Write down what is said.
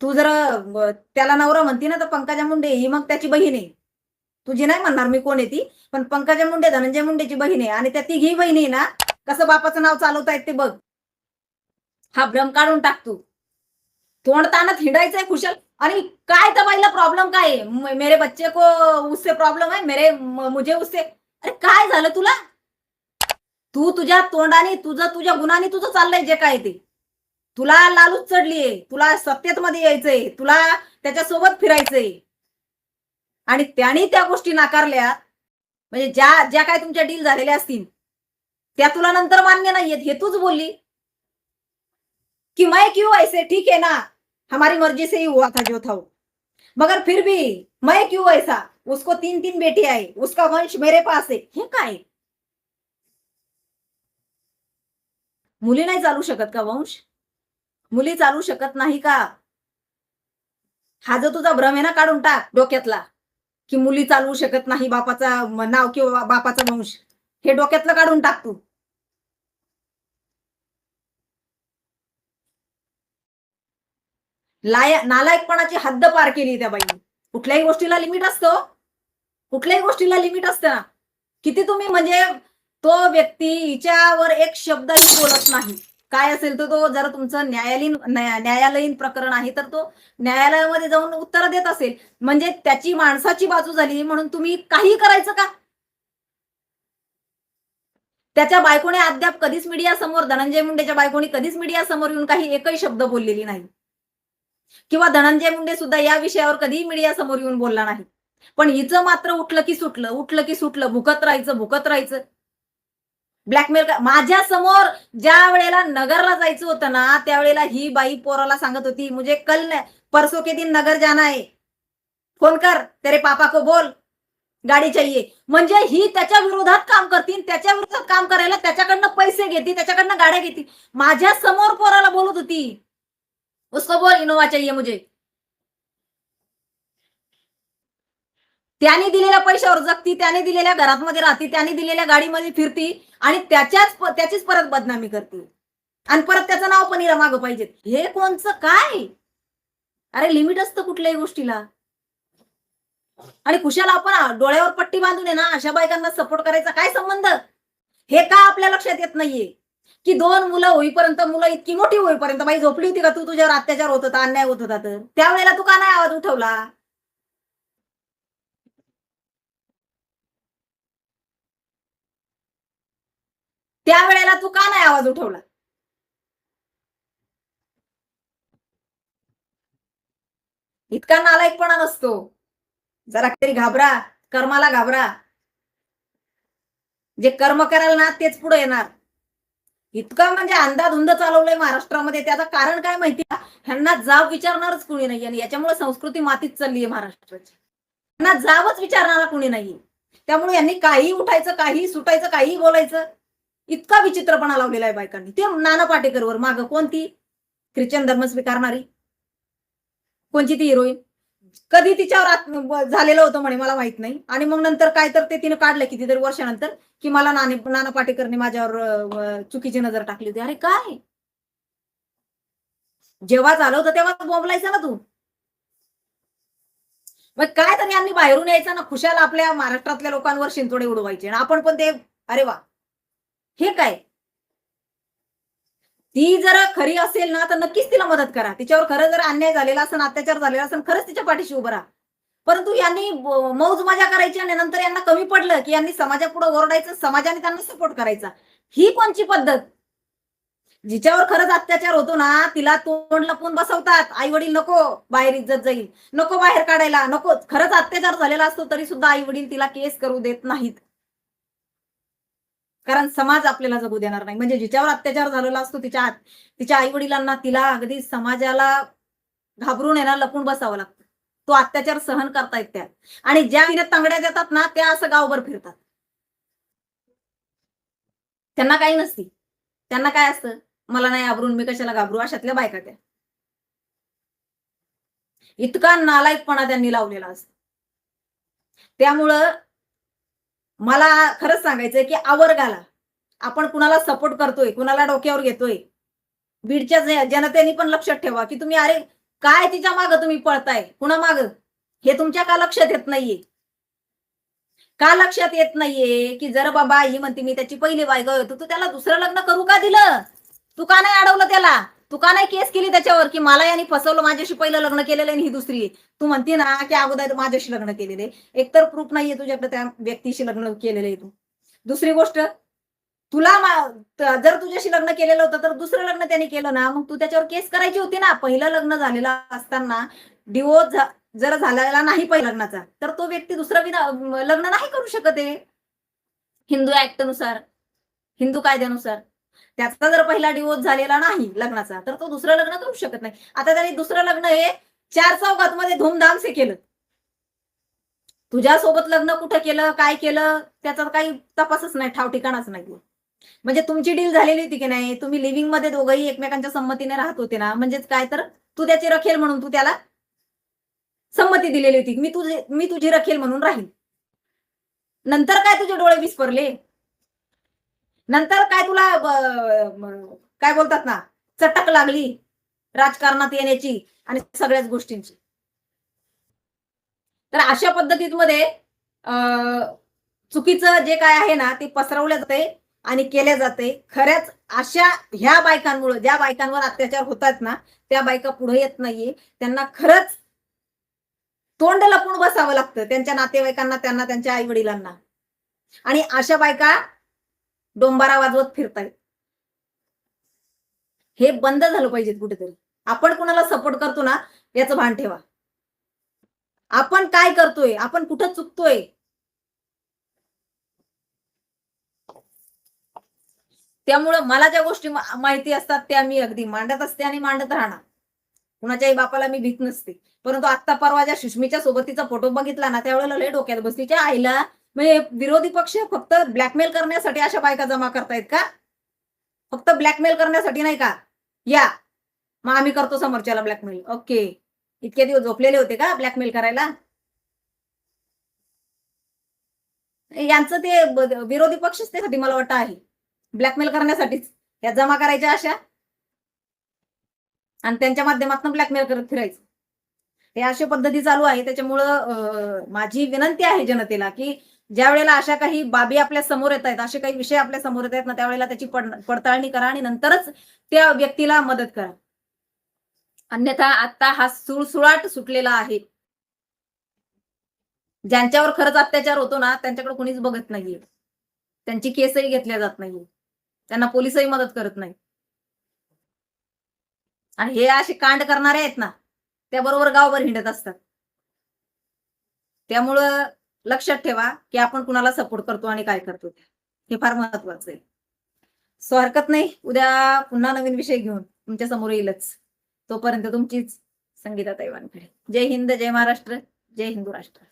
तू जर त्याला नवरा म्हणती ना तर पंकजा मुंडे ही मग त्याची बहीण आहे. तुझी नाही म्हणणार मी कोण आहे ती पण पंकजा मुंडे धनंजय मुंडेची बहीण आहे. आणि त्या तिघी बहिणी आहे ना कसं बापाचं नाव चालवतायत ते बघ. हा भ्रम काढून टाक तू. तोंड ताणत हिंडायचंय खुशाल आणि काय तर बाईला प्रॉब्लेम काय आहे? मेरे बच्चे को उससे प्रॉब्लेम आहे मेरे मुझे उससे. अरे काय झालं तुला? तू तुझ्या तोंडाने तुझं तुझ्या गुणाने तुझं चाललंय जे काय ते. तुला लालूच चढलीये तुला सत्तेत मध्ये यायचंय तुला त्याच्यासोबत फिरायचंय. आणि त्याने त्या गोष्टी नाकारल्या म्हणजे ज्या ज्या काय तुमच्या डील झालेल्या असतील त्या तुला नंतर मान्य नाहीयेत हे तूच बोलली. कि मैं क्यों ऐसे ठीक है ना? हमारी मर्जी से ही हुआ था जो था मगर फिर भी मैं क्यों ऐसा? उसको तीन तीन बेटी आई उसका वंश मेरे पास है हे काय? मुली नाही चालू शकत का वंश? मुली चालू शकत नाही का? हा जो तुझा भ्रम आहे ना काढून टाक डोक्यातला. की मुली चालवू शकत नाही बापाचा नाव किंवा बापाचा वंश. हे डोक्यातलं काढून टाक तू. लाया नालायकपणाची हद्द पार केली त्या बाईने. कुठल्याही गोष्टीला लिमिट असतो हो. कुठल्याही गोष्टीला लिमिट असतं ना. किती तुम्ही म्हणजे तो व्यक्ती हिच्यावर एक शब्दही बोलत नाही. काय असेल तर तो जर तुमचं न्यायालयीन न्यायालयीन प्रकरण आहे तर तो न्यायालयामध्ये जाऊन उत्तर देत असेल. म्हणजे त्याची माणसाची बाजू झाली म्हणून तुम्ही काही करायचं का? त्याच्या बायकोने अद्याप कधीच मीडिया समोर धनंजय मुंडेच्या बायकोने कधीच मीडिया समोर येऊन काही एकही शब्द बोललेली नाही. किंवा धनंजय मुंडे सुद्धा या विषयावर कधीही मीडिया समोर येऊन बोलला नाही. पण हिचं मात्र उठलं की सुटलं उठलं की सुटलं भुकत राहायचं भुकत राहायचं. ब्लॅकमेल माझ्यासमोर ज्या वेळेला नगरला जायचं होतं ना त्यावेळेला ही बाई पोराला सांगत होती मुझे कल न- परसों के दिन नगर जाना है. फोन कर तेरे पापा को बोल. गाडी चाहिए. म्हणजे ही त्याच्या विरोधात काम करतील त्याच्या विरोधात काम करायला त्याच्याकडनं पैसे घेते त्याच्याकडनं गाड्या घेतील माझ्यासमोर पोराला बोलत होती. उसको बोल इनोवा चाहिए मुझे. त्याने दिलेल्या पैशावर जगती त्याने दिलेल्या घरात मध्ये राहती त्याने दिलेल्या गाडीमध्ये फिरती आणि त्याच्याच त्याचीच परत बदनामी करते. आणि परत त्याचं नाव पण हिला मागं पाहिजे हे कोणचं काय? अरे लिमिट असतं कुठल्याही गोष्टीला. आणि कुशाला आपण डोळ्यावर पट्टी बांधून आहे ना अशा बायकांना सपोर्ट करायचा काय संबंध? हे का आपल्या लक्षात येत नाहीये? की दोन मुलं होईपर्यंत मुलं इतकी मोठी होईपर्यंत बाई झोपली होती का तू तुझ्यावर अत्याचार होत होता अन्याय होत होता तर? त्यावेळेला तू का नाही आवाज उठवला? त्यावेळेला तू का नाही आवाज उठवला? इतका नालायकपणा नसतो. जरा तरी घाबरा कर्माला घाबरा. जे कर्म कराल ना तेच पुढे येणार. इतका म्हणजे अंधाधुंद चालवलंय महाराष्ट्रामध्ये. त्याचं कारण काय माहिती ह्यांना जाव विचारणारच कुणी नाही आणि याच्यामुळे संस्कृती मातीत चालली आहे महाराष्ट्राची. ह्यांना जावच विचारणारा कुणी नाही. त्यामुळे यांनी काही उठायचं काही सुटायचं काही बोलायचं. इतका विचित्रपणा लावलेला आहे बायकांनी. ते नाना पाटेकरवर. माग कोणती? ख्रिश्चन धर्म स्वीकारणारी. कोणची ती हिरोईन कधी तिच्यावर झालेलं होतं म्हणे मला माहीत नाही. आणि मग नंतर काय तर ते तिने काढलं कितीतरी वर्षानंतर की मला नाने नाना पाटेकरने माझ्यावर चुकीची नजर टाकली होती. अरे काय? जेव्हा झालं होतं तेव्हा बोबलायचं ना तू. मग काय तर यांनी बाहेरून यायचं ना खुशाल आपल्या महाराष्ट्रातल्या लोकांवर शिंतोडे उडवायचे. आणि आपण पण ते अरे वा हे काय? ती जर खरी असेल ना तर नक्कीच तिला मदत करा. तिच्यावर खरं जर अन्याय झालेला असेल अत्याचार झालेला असेल खरंच तिच्या पाठीशी उभं राहा. परंतु यांनी मौज मजा करायची आणि नंतर यांना कमी पडलं की यांनी समाजापुढे ओरडायचं समाजाने त्यांना सपोर्ट करायचा. ही कोणची पद्धत? जिच्यावर खरंच अत्याचार होतो ना तिला तोंड लपून बसवतात. आई वडील नको बाहेर इज्जत जाईल. नको बाहेर काढायला. नको. खरंच अत्याचार झालेला असतो तरी सुद्धा आई वडील तिला केस करू देत नाहीत. कारण समाज आपल्याला जगू देणार नाही. म्हणजे जिच्यावर अत्याचार झालेला असतो तिच्या आत- तिच्या आई वडिलांना तिला अगदी समाजाला घाबरून येणार लपून बसावं लागतं. तो अत्याचार सहन करतायत त्यात आणि ज्या तिने तांगड्या देतात ना त्या असं गावभर फिरतात. त्यांना काही नसती. त्यांना काय असतं? मला नाही घाबरून मी कशाला घाबरू? अशातल्या बायका त्या. इतका नालायकपणा त्यांनी लावलेला असतो. त्यामुळं मला खरंच सांगायचंय की आवर्गाला आपण कुणाला सपोर्ट करतोय कुणाला डोक्यावर घेतोय बीडच्या जनतेने पण लक्षात ठेवा की तुम्ही अरे काय तिच्या माग तुम्ही पळताय? कुणा माग? हे तुमच्या का लक्षात येत नाहीये? का लक्षात येत नाहीये की जर बाबा ही म्हणते मी त्याची पहिली बायको आहे, तू त्याला दुसरं लग्न करू का दिलं? तू का नाही अडवलं त्याला? तू का नाही केस केली त्याच्यावर की मला यांनी फसवलं माझ्याशी पहिलं लग्न केलेलं आणि ही दुसरी. आहे. तू म्हणते ना की अगोदर माझ्याशी लग्न केलेले एकतर प्रूफ नाहीये तुझ्याकडे त्या व्यक्तीशी लग्न केलेलं आहे तू. दुसरी गोष्ट तुला जर तुझ्याशी लग्न केलेलं होतं तर दुसरं लग्न त्याने केलं ना मग तू त्याच्यावर केस करायची होती ना. पहिलं लग्न झालेलं असताना डिवोर्स जर झालेला नाही पहिल्या लग्नाचा तर तो व्यक्ती दुसरं विना- लग्न नाही करू शकत आहे. हिंदू ऍक्टनुसार हिंदू कायद्यानुसार. त्याचा जर पहिला डिवोर्स झालेला नाही लग्नाचा तर तो दुसरं लग्न करू शकत नाही. आता त्याने दुसरं लग्न हे चार चौकात मध्ये धूमधाम से केलं. तुझ्यासोबत लग्न कुठं केलं काय केलं त्याचा काही तपासच नाही ठाव ठिकाणाच नाही. म्हणजे तुमची डील झालेली होती की नाही? तुम्ही लिव्हिंगमध्ये दोघंही एकमेकांच्या संमतीने राहत होते ना? म्हणजेच काय तर तू त्याची रखेल म्हणून तू त्याला संमती दिलेली होती. मी तुझे मी तुझी रखेल म्हणून राहील. नंतर काय तुझे डोळे विस्परले? नंतर काय तुला काय बोलतात ना चटक लागली राजकारणात येण्याची आणि सगळ्याच गोष्टींची. तर अशा पद्धतीमध्ये अं, चुकीचं जे काय आहे ना ते पसरवल्या जाते आणि केले जाते. खऱ्याच अशा ह्या बायकांमुळे ज्या बायकांवर अत्याचार होतात ना त्या बायका पुढे येत नाहीये. त्यांना खरंच तोंड लपून बसावं लागतं त्यांच्या नातेवाईकांना त्यांना त्यांच्या आई वडिलांना आणि अशा बायका डोंबारा वाजवत फिरतायत. हे बंद झालं पाहिजे कुठेतरी. आपण कुणाला सपोर्ट करतो ना याचं भान ठेवा. आपण काय करतोय? आपण कुठं चुकतोय? त्यामुळं मला ज्या गोष्टी माहिती असतात त्या मी अगदी मांडत असते आणि मांडत राहणार. कुणाच्याही बापाला मी भीत नसते. परंतु आत्ता परवा ज्या सुष्मीच्या सोबतीचा फोटो बघितला ना त्यावेळेला लय डोक्यात बसलीच्या आईला म्हणजे विरोधी पक्ष फक्त ब्लॅकमेल करण्यासाठी अशा बायका जमा करतायत का? फक्त ब्लॅकमेल करण्यासाठी नाही का? या. मग आम्ही करतो समोरच्याला ब्लॅकमेल ओके इतके दिवस झोपलेले होते का ब्लॅकमेल करायला? यांचं ते विरोधी पक्षच त्यासाठी मला वाटतं आहे. ब्लॅकमेल करण्यासाठीच. या जमा करायच्या अशा. आणि त्यांच्या माध्यमातून ब्लॅकमेल करत फिरायचं. हे अशा पद्धती चालू आहे. त्याच्यामुळं माझी विनंती आहे जनतेला की ज्या वेळेला अशा काही बाबी आपल्यासमोर येत आहेत असे काही विषय आपल्यासमोर येत आहेत ना त्यावेळेला त्याची पडताळणी करा आणि नंतरच त्या व्यक्तीला मदत करा. अन्यथा आता हा सुळसुळाट सुटलेला आहे. ज्यांच्यावर खरंच अत्याचार होतो ना त्यांच्याकडे कोणीच बघत नाहीये. त्यांची केसही घेतल्या जात नाहीये. त्यांना पोलिसही मदत करत नाही. आणि हे असे कांड करणारे आहेत ना त्याबरोबर गावभर हिंडत असतात. त्यामुळं लक्षात ठेवा की आपण कुणाला सपोर्ट करतो आणि काय करतो ते. हे फार महत्वाचं आहे. सो हरकत नाही. उद्या पुन्हा नवीन विषय घेऊन तुमच्यासमोर येईलच. तोपर्यंत तुमचीच संगीता तैवानकडे. जय हिंद जय महाराष्ट्र जय हिंदू राष्ट्र.